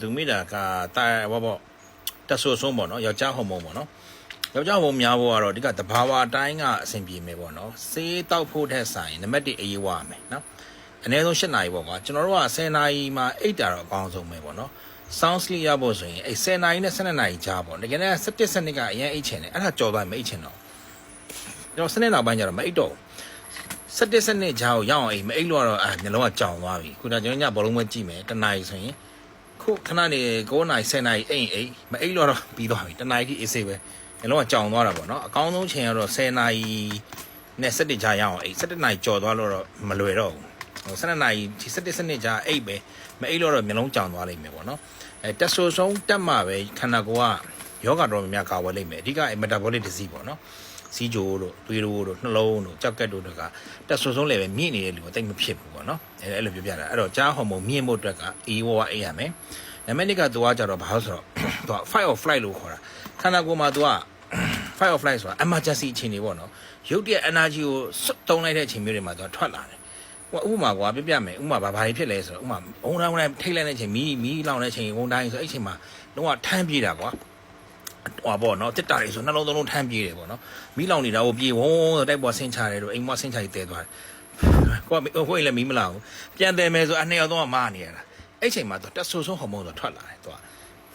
သူမိတာကတာဘောဘောတက်ဆိုးဆုံးပေါ့နော်ယောက်ျားဟော်မုန်းပေါ့နော်ယောက်ျားဟော်မုန်းများဖို့ကတော့ဒီကတဘာဝအတိုင်းကအဆင်ပြေမယ်ပေါ့နော်စေးတောက်ဖို့ထက်ဆိုင်နံပါတ်1အရေးဝရမယ်နော်အနည်းဆုံး7နာရီပေါ့ကွာကျွန်တော်တို့က10နာရီမှာအိတ်တာတော့အကောင်းဆုံးပဲပေါ့နော် sound sleep ရဖို့ဆိုရင်အဲ့10နာရီနဲ့12နာရီကြားပေါ့တကယ်နဲ့17စနစ်ကအရင်အိတ်ချင်တယ်အဲ့ဒါကြော်သွားရင်မအိတ်ချင်တော့ကျွန်တော်စနစ်နောက်ပိုင်းကျတော့မအိတ်တော့ဘူးစက်တစ်စနစ်ကြားကိုရောက်အောင်အိမ်မအိတ်လို့ကတော့အဲမျိုးလုံးကကြောင်သွားပြီခုနကကျွန်တော်ညဘောလုံးပဲကြည့်မယ်တနားရီဆိုရင် ခုခဏနေ9နာရီ10နာရီအိမ်အိမ်မအိတ်လို့တော့ပြီးသွားပြီတနားရီကြီးအေးဆေးပဲမျိုးလုံးကကြောင်သွားတာပေါ့နော်အကောင်းဆုံးချိန်ကတော့10နာရီနဲ့စက်တစ်ကြားရောက်အောင်အိမ်17နာရီကြော်သွားလို့တော့မလွယ်တော့ဘူးဟို17နာရီဒီစက်တစ်စနစ်ကြားအိတ်ပဲမအိတ်လို့တော့မျိုးလုံးကြောင်သွားလိမ့်မယ်ပေါ့နော်အဲတက်ဆိုဆုံးတက်မှပဲခန္ဓာကိုယ်က ယောဂတော်များများကာဝယ်လိမ့်မယ်အဓိက metabolic disease ပေါ့နော်စီးကြိုတို့သွေးတို့တို့နှလုံးတို့ကြောက်ကက်တို့ကတက်ဆွဆုံးလည်းပဲမြင့်နေတဲ့လူကတိတ်မဖြစ်ဘူးပေါ့နော်အဲအဲ့လိုပြောပြတာအဲ့တော့ကြားဟော်မုန်းမြင့်ဖို့အတွက်ကအေးဝါးအေးရမယ်နံပါတ်1ကသူကကြတော့ဘာလို့ဆိုတော့သူက fight or flight လို့ခေါ်တာခန္ဓာကိုယ်မှာသူက fight or flight ဆိုတာ emergency အခြေအနေပေါ့နော်ရုပ်တရက် energy ကိုစွတ်တုံးလိုက်တဲ့အချိန်မျိုးတွေမှာသူကထွက်လာတယ်ဟိုဥပမာကွာပြပြမယ်ဥပမာဘာဘာတွေဖြစ်လဲဆိုတော့ဥပမာဘုံတိုင်းဘုံတိုင်းထိတ်လိုက်တဲ့အချိန်မီးမီးလောင်တဲ့အချိန်ဘုံတိုင်းဆိုအဲ့အချိန်မှာတော့ထမ်းပြေးတာကွာ ဟွာပေါ့နော်တစ်တာတွေဆိုနှလုံးသုံးလုံးထမ်းပြေးတယ်ပေါ့နော်မိလောင်နေတာကိုပြေးဝုန်းဆိုတိုက်ပေါ်ဆင်းချတယ်တို့အိမ်မဆင်းချကြီးတဲသွားတယ်ကိုကဟိုလည်းမီးမလာဘူးပြန်တယ်မယ်ဆိုအနှစ်ယောက်တော့မာနေရတာအဲ့ချိန်မှာသူတက်ဆူဆုံးဟော်မုန်းဆိုထွက်လာတယ်သူက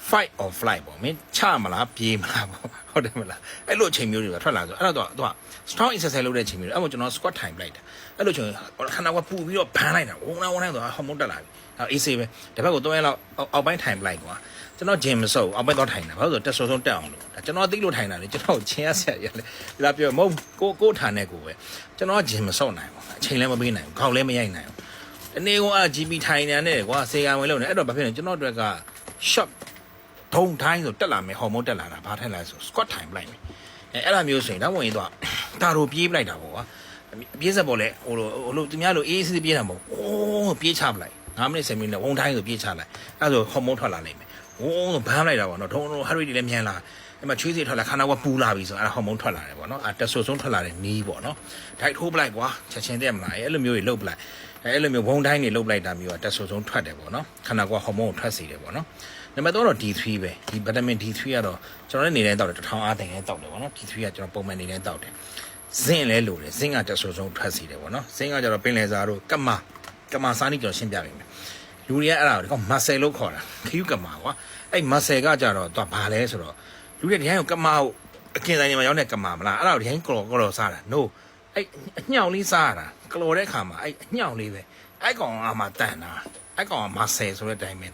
fight or flight ပေါ့မင်းချမလားပြေးမလားပေါ့ ဟုတ်တယ်မလားအဲ့လိုအချိန်မျိုးတွေကထွက်လာဆိုအဲ့တော့သူက strong exercise လုပ်တဲ့အချိန်မျိုးတွေအဲ့မှာကျွန်တော် squat time လိုက်တာအဲ့လိုချိန်ခန္ဓာကပူပြီးတော့ဘန်းလိုက်တာဝုန်းဝန်းဝန်းဆိုဟော်မုန်းတက်လာပြီအဲ့ AC ပဲတစ်ဖက်ကို3ရက်လောက်အောက်ပိုင်း time လိုက်ကွာကျွန်တော် gym မဆုပ်အောက်ပိုင်းတော့ထိုင်တာဘာလို့ဆိုတက်ဆူဆုံးတက်အောင်လို့ဒါကျွန်တော်သိလို့ထိုင်တာလေကျွန်တော်ချင်းရဆက်ရလေဒီလားပြောမဟုတ်ကိုကိုထာနဲ့ကိုပဲကျွန်တော် gym မဆုပ်နိုင်ဘူးအချိန်လည်းမပေးနိုင်ဘူးခေါင်းလည်းမရိုက်နိုင်ဘူးတနေ့က GB ထိုင်နေတယ်ကွာစေကံဝင်လို့နေအဲ့တော့ဘာဖြစ်လဲကျွန်တော်တို့က shot ဒုံတိုင်းဆိုတက်လာမယ်ဟော်မုန်းတက်လာတာဘာထက်လဲဆို squat time လိုက်မယ်အဲအဲ့လိုမျိုးဆိုရင်တော့ဝင်ရင်တော့တာတို့ပြေးပလိုက်တာပေါ့ကွာအပြေးဆက်ပေါ်လဲဟိုလိုဟိုလိုသူများလိုအေးအေးဆေးဆေးပြေးတာမဟုတ်အိုးပြေးချပလိုက်9မိနစ်10မိနစ်နဲ့ဝုံတိုင်းဆိုပြေးချလိုက်အဲ့ဆိုဟော်မုန်းထွက်လာလိမ့်မယ်ဝုံဆိုဘမ်းလိုက်တာပေါ့နော်ဒုံဒုံ heart rate တွေလည်းမြန်လာအဲ့မှာချွေးစီထွက်လာခန္ဓာကပူလာပြီဆိုအဲ့ဒါဟော်မုန်းထွက်လာတယ်ပေါ့နော်အဲ့တက်ဆိုဆုံးထွက်လာတဲ့နီးပေါ့နော်ဒိုက်ထိုးပလိုက်ကွာချက်ချင်းတက်မလားအဲ့လိုမျိုးတွေလှုပ်ပလိုက်အဲ့လိုမျိုးဝုံတိုင်းတွေလှုပ်ပလိုက်တာမျိုးကတက်ဆိုဆုံးထွက်တယ်ပေါ့နော်ခန္ဓာကဟော်မုန်းကိုထွက်စေတယ်ပေါ့နော် နံပါတ်3တော့ D3 ပဲဒီဗီတာမင် D3 ကတော့ကျွန်တော်လည်းနေတိုင်းတောက်တယ်တစ်ထောင်အားတိုင်လည်းတောက်တယ်ဗောနော် D3 ကကျွန်တော်ပုံမှန်နေတိုင်းတောက်တယ်ဇင်းလည်းလိုတယ်ဇင်းကတက်ဆိုးဆုံးထွက်စီတယ်ဗောနော်ဇင်းကကျတော့ပင်လယ်စာတို့ကမကမစားနေကျွန်တော်ရှင်းပြပေးမယ်လူတွေကအဲ့ဒါကိုဒီကောင်မဆယ်လို့ခေါ်တာခယူကမကွာအဲ့မဆယ်ကကြတော့သူကဘာလဲဆိုတော့လူတွေဒီဟန်ကိုကမကိုအကင်ဆိုင်နေမှာရောက်တဲ့ကမမလားအဲ့ဒါကိုဒီဟန်ကလော်ကလော်စားတာ no အဲ့အညှောင်လေးစားရတာကလော်တဲ့ခါမှာအဲ့အညှောင်လေးပဲအဲ့ကောင်ကမှတန်တာအဲ့ကောင်ကမဆယ်ဆိုတဲ့အတိုင်းပဲ